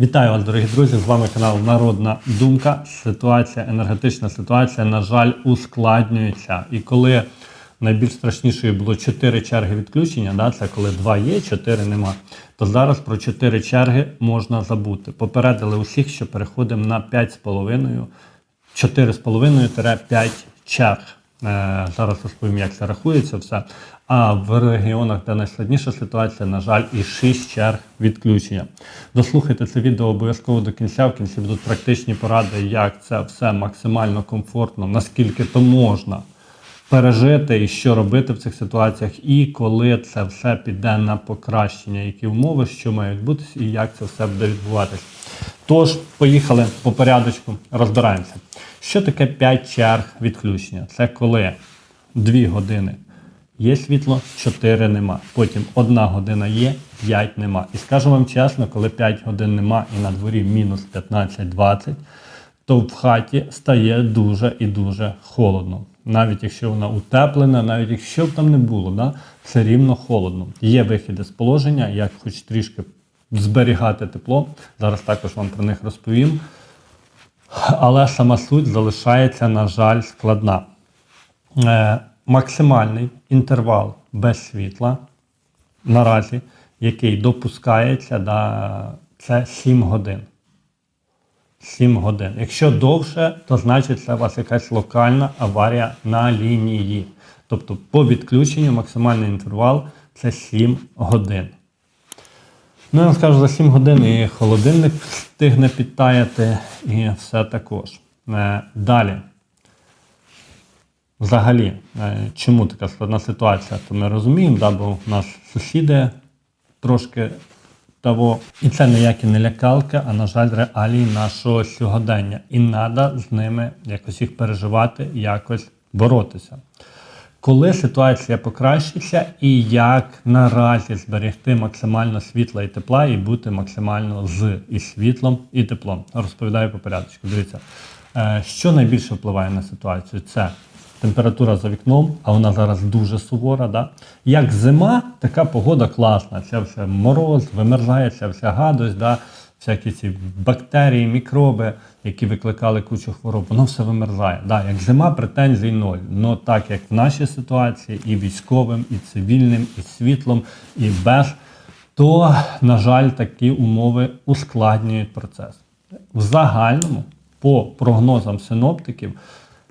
Вітаю вас, дорогі друзі! З вами канал Народна Думка. Ситуація, енергетична ситуація, на жаль, ускладнюється. І коли найбільш страшнішою було 4 черги відключення, да, це коли 2 є, 4 нема, то зараз про 4 черги можна забути. Попередили усіх, що переходимо на 5,5, 4,5-5 черг. Е, Зараз розповім, як це рахується все. А в регіонах, де найскладніша ситуація, на жаль, і 6 черг відключення. Дослухайте це відео обов'язково до кінця. В кінці будуть практичні поради, як це все максимально комфортно, наскільки то можна пережити і що робити в цих ситуаціях, і коли це все піде на покращення, які умови, що мають бути, і як це все буде відбуватись. Тож, поїхали по порядочку, розбираємося. Що таке 5 черг відключення? Це коли 2 години є світло, 4 нема. Потім 1 година є, 5 нема. І скажу вам чесно, коли 5 годин нема і на дворі мінус 15-20, то в хаті стає дуже і дуже холодно. Навіть якщо вона утеплена, навіть якщо б там не було, да, все рівно холодно. Є вихіди з положення, як хоч трішки зберігати тепло. Зараз також вам про них розповім. Але сама суть залишається, на жаль, складна. Е, максимальний інтервал без світла наразі, який допускається, да, це 7 годин. 7 годин. Якщо довше, то значить це у вас якась локальна аварія на лінії. Тобто по відключенню максимальний інтервал це 7 годин. Ну, я вам скажу, за 7 годин і холодильник встигне підтаяти, і все також. Е, Далі. Взагалі, е, чому така складна ситуація, то ми розуміємо, да, бо в нас сусіди трошки того. І це ніякі не лякалки, а на жаль, реалії нашого сьогодення. І треба з ними якось їх переживати, якось боротися. Коли ситуація покращиться, і як наразі зберегти максимально світла і тепла, і бути максимально з і світлом, і теплом. Розповідаю по порядку. Дивіться, е, що найбільше впливає на ситуацію? Це температура за вікном, а вона зараз дуже сувора. Да? Як зима, така погода класна. Це все мороз, вимерзає, ця вся гадость, да? Всякі ці бактерії, мікроби, які викликали кучу хвороб, воно все вимерзає. Да, як зима, претензій ноль. Но так як в нашій ситуації, і військовим, і цивільним, і світлом, і без, то, на жаль, такі умови ускладнюють процес. В загальному, по прогнозам синоптиків,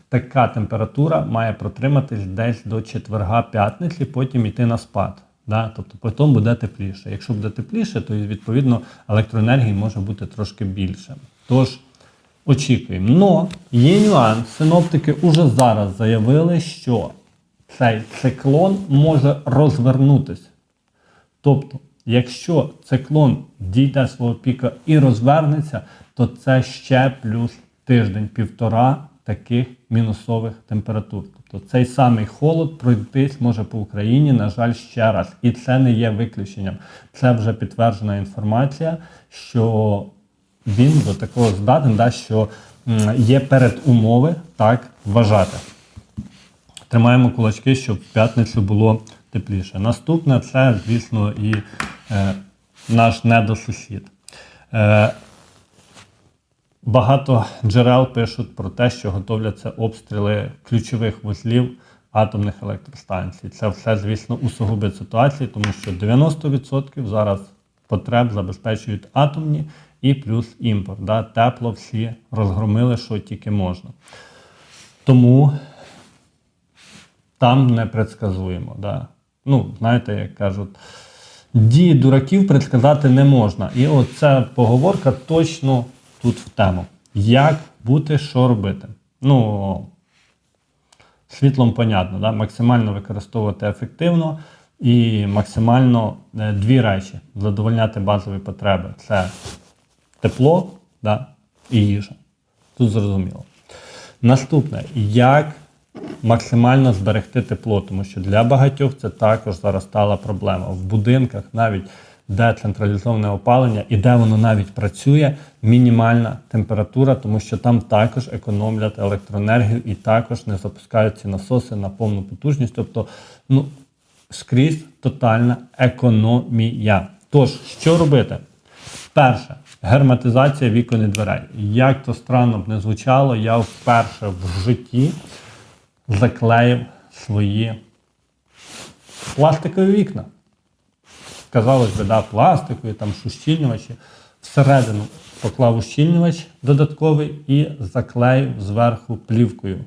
така температура має протриматись десь до четверга-п'ятниці, потім йти на спад. Да? Тобто потім буде тепліше. Якщо буде тепліше, то відповідно електроенергії може бути трошки більше. Тож очікуємо. Но є нюанс. Синоптики вже зараз заявили, що цей циклон може розвернутися. Тобто, якщо циклон дійде свого піка і розвернеться, то це ще плюс тиждень-півтора таких мінусових температур. Тобто цей самий холод пройтись може по Україні, на жаль, ще раз. І це не є виключенням. Це вже підтверджена інформація, що він до такого здатен, да, що є передумови так вважати. Тримаємо кулачки, щоб в п'ятницю було тепліше. Наступне це, звісно, і е, наш недосусід. Е, Багато джерел пишуть про те, що готовляться обстріли ключових вузлів атомних електростанцій. Це все, звісно, усугубить ситуацію, тому що 90% зараз потреб забезпечують атомні і плюс імпорт. Да? Тепло всі розгромили, що тільки можна. Тому там не предсказуємо. Да? Ну, знаєте, як кажуть, дії дураків предсказати не можна. І оця поговорка точно тут в тему. Як бути, що робити? Ну, світлом понятно, да? максимально використовувати ефективно і максимально е, дві речі: задовольняти базові потреби. Це тепло да? і їжа. Тут зрозуміло. Наступне, як максимально зберегти тепло, тому що для багатьох це також зараз стала проблема. В будинках навіть де централізоване опалення і де воно навіть працює, мінімальна температура, тому що там також економлять електроенергію і також не запускають ці насоси на повну потужність. Тобто, ну, скрізь тотальна економія. Тож, що робити? Перше, Герметизація вікон і дверей. Як то странно б не звучало, я вперше в житті заклеїв свої пластикові вікна. Казалось би, да, пластикові, там ущільнювачі. Всередину поклав ущільнювач додатковий і заклеїв зверху плівкою.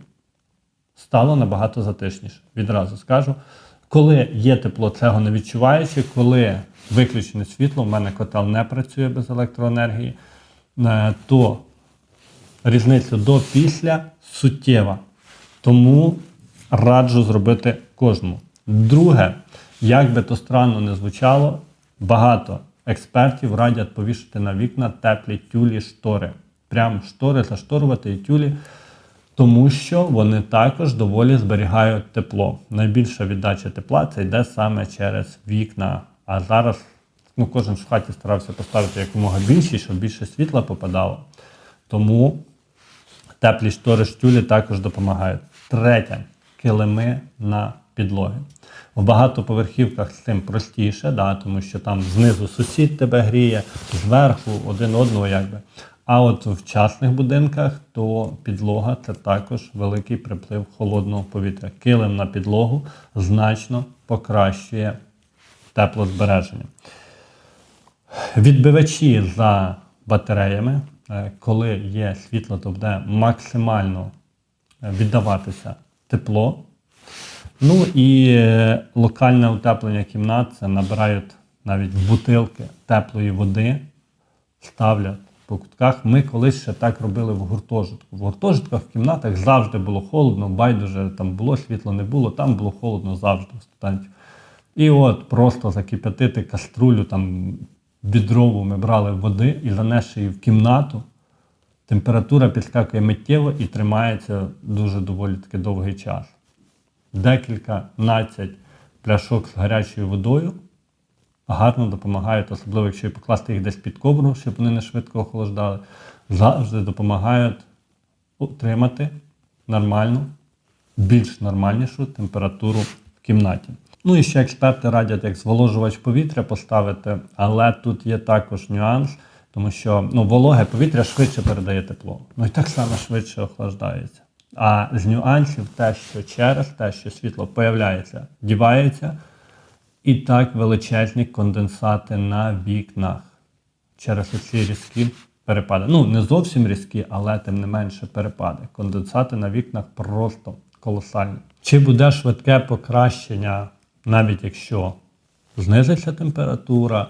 Стало набагато затишніше. Відразу скажу. Коли є тепло, цього не відчуваючи, коли виключене світло, в мене котел не працює без електроенергії, е, то різниця до після суттєва. Тому раджу зробити кожному. Друге, як би то странно не звучало, багато експертів радять повішати на вікна теплі тюлі штори. Прям штори зашторувати і тюлі, тому що вони також доволі зберігають тепло. Найбільша віддача тепла це йде саме через вікна. А зараз ну, кожен в хаті старався поставити якомога більше, щоб більше світла попадало. Тому теплі штори штюлі також допомагають. Третє килими на підлоги. В багатоповерхівках з цим простіше, да, тому що там знизу сусід тебе гріє, зверху один одного якби. А от в частних будинках то підлога це також великий приплив холодного повітря. Килим на підлогу значно покращує теплозбереження. Відбивачі за батареями, е, коли є світло, то буде максимально віддаватися тепло. Ну і е, локальне утеплення кімнат це набирають навіть бутилки теплої води, ставлять по кутках. Ми колись ще так робили в гуртожитку. В гуртожитках в кімнатах завжди було холодно, байдуже там було світло, не було, там було холодно завжди у студентів. І от просто закип'ятити каструлю, там відрову ми брали води і занесши її в кімнату. Температура підскакує миттєво і тримається дуже доволі таки довгий час. Декілька надцять пляшок з гарячою водою гарно допомагають, особливо якщо покласти їх десь під ковру, щоб вони не швидко охолоджали, завжди допомагають утримати нормальну, більш нормальнішу температуру в кімнаті. Ну і ще експерти радять як зволожувач повітря поставити, але тут є також нюанс, тому що ну, вологе повітря швидше передає тепло. Ну і так само швидше охлаждається. А з нюансів те, що через те, що світло появляється, дівається, і так величезні конденсати на вікнах через оці різкі перепади. Ну, не зовсім різкі, але тим не менше перепади. Конденсати на вікнах просто колосальні. Чи буде швидке покращення, навіть якщо знизиться температура,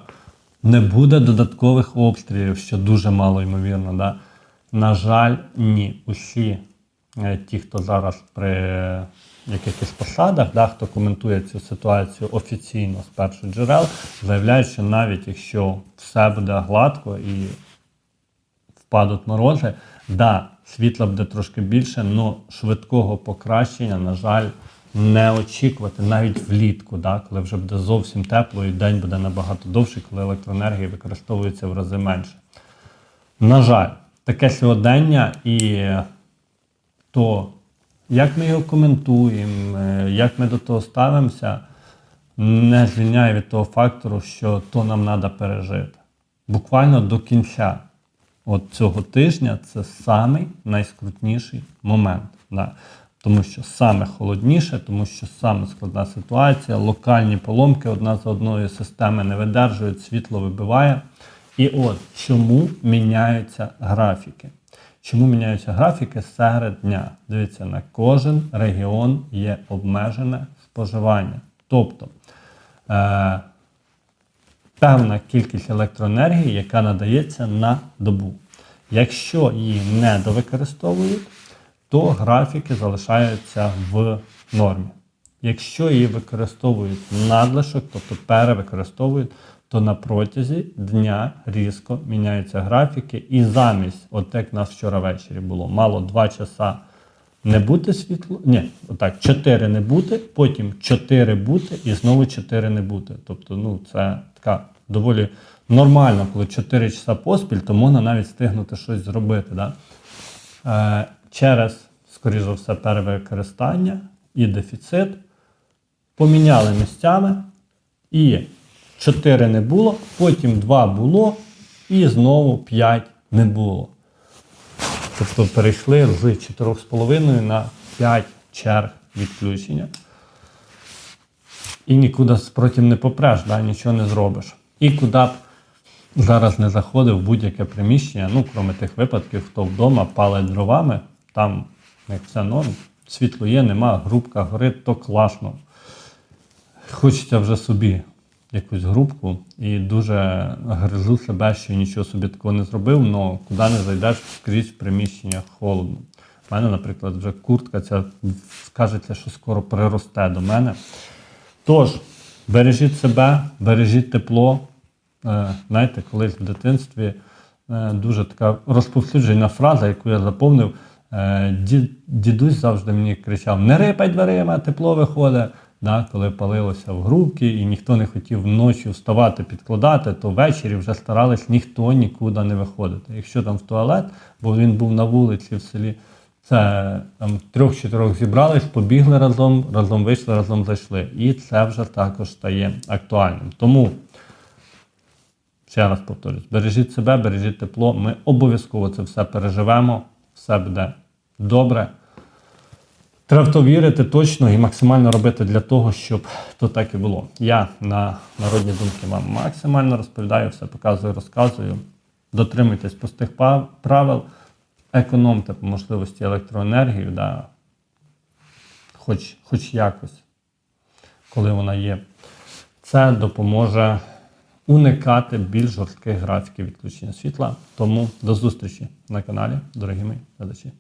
не буде додаткових обстрілів, що дуже мало ймовірно. Да? На жаль, ні. Усі ті, хто зараз при якихось посадах, да, хто коментує цю ситуацію офіційно з перших джерел, заявляють, що навіть якщо все буде гладко і впадуть морози, да, світла буде трошки більше, але швидкого покращення, на жаль, не очікувати навіть влітку, да, коли вже буде зовсім тепло і день буде набагато довший, коли електроенергія використовується в рази менше. На жаль, таке сьогодення і то, як ми його коментуємо, е, як ми до того ставимося, не звільняє від того фактору, що то нам треба пережити. Буквально до кінця от цього тижня це самий найскрутніший момент. Да. Тому що саме холодніше, тому що саме складна ситуація, локальні поломки одна за одною системи не видержують, світло вибиває. І от чому міняються графіки? Чому міняються графіки серед дня? Дивіться, на кожен регіон є обмежене споживання. Тобто е, певна кількість електроенергії, яка надається на добу. Якщо її не довикористовують, то графіки залишаються в нормі. Якщо її використовують надлишок, тобто перевикористовують, то на протязі дня різко міняються графіки. І замість, от як нас вчора ввечері було, мало 2 часа не бути світло. Ні, отак, 4 не бути, потім 4 бути і знову 4 не бути. Тобто, ну, це така доволі нормально, коли 4 часа поспіль, то можна навіть встигнути щось зробити. Да? Е, через, скоріш за все, перевикористання і дефіцит поміняли місцями і 4 не було, потім 2 було, І знову 5 не було. Тобто перейшли з 4,5 на 5 черг відключення. І нікуди спротив не попреш, да, нічого не зробиш. І куди б зараз не заходив будь-яке приміщення, ну, крім тих випадків, хто вдома палить дровами, там як все норм, світло є, нема, грубка горить, то класно. Хочеться вже собі якусь групку і дуже грижу себе, що нічого собі такого не зробив, але куди не зайдеш, скрізь в приміщення холодно. У мене, наприклад, вже куртка ця скажеться, що скоро приросте до мене. Тож, бережіть себе, бережіть тепло. Е, Знаєте, колись в дитинстві е, дуже така розповсюджена фраза, яку я заповнив. Е, Дідусь завжди мені кричав: не рипай дверима, тепло виходить. Да, коли палилося в грубки і ніхто не хотів вночі вставати, підкладати, то ввечері вже старались ніхто нікуди не виходити. Якщо там в туалет, бо він був на вулиці в селі, це там трьох-чотирьох зібрались, побігли разом, разом вийшли, разом зайшли. І це вже також стає актуальним. Тому ще раз повторюсь, бережіть себе, бережіть тепло. Ми обов'язково це все переживемо, все буде добре. Треба в то вірити точно і максимально робити для того, щоб то так і було. Я на народні думки вам максимально розповідаю, все показую, розказую. Дотримуйтесь простих правил, економте по можливості електроенергію, да, хоч, хоч якось, коли вона є. Це допоможе уникати більш жорстких графіків відключення світла. Тому до зустрічі на каналі, дорогі мої глядачі.